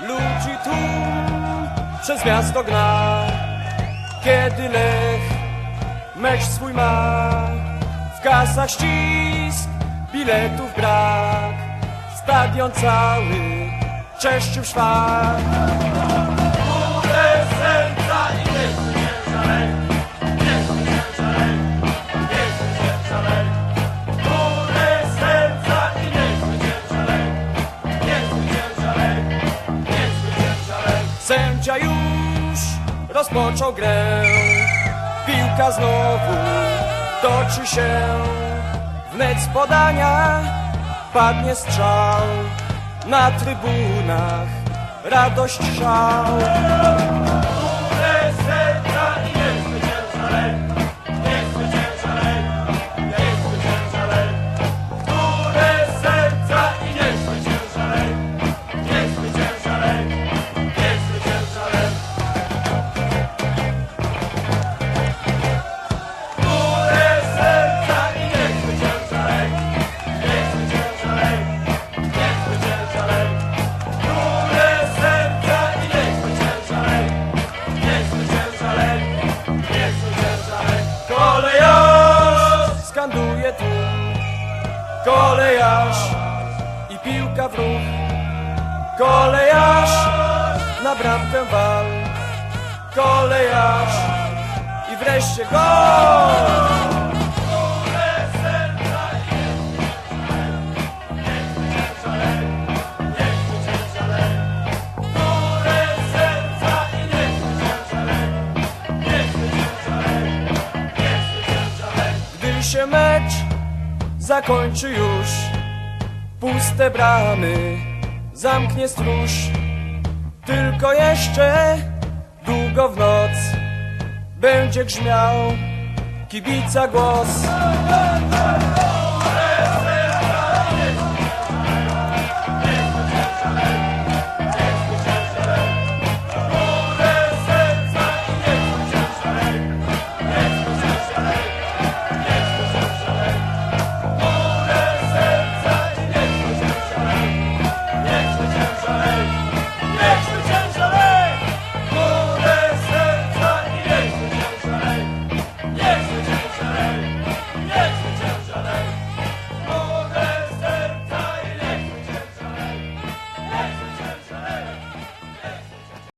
Ludzi tu przez miasto gna. Kiedy Lech mecz swój ma. W kasach ścisk, biletów brak. Stadion cały czeszczył szwak Sędzia już rozpoczął grę. Piłka znowu toczy się Wnet z podania padnie strzał Na trybunach. Radość szał tu. Kolejarz i piłka w ruch. Kolejarz na bramkę wal. Kolejarz i wreszcie gol się mecz zakończy już. Puste bramy zamknie stróż. Tylko jeszcze długo w noc Będzie grzmiał kibica głos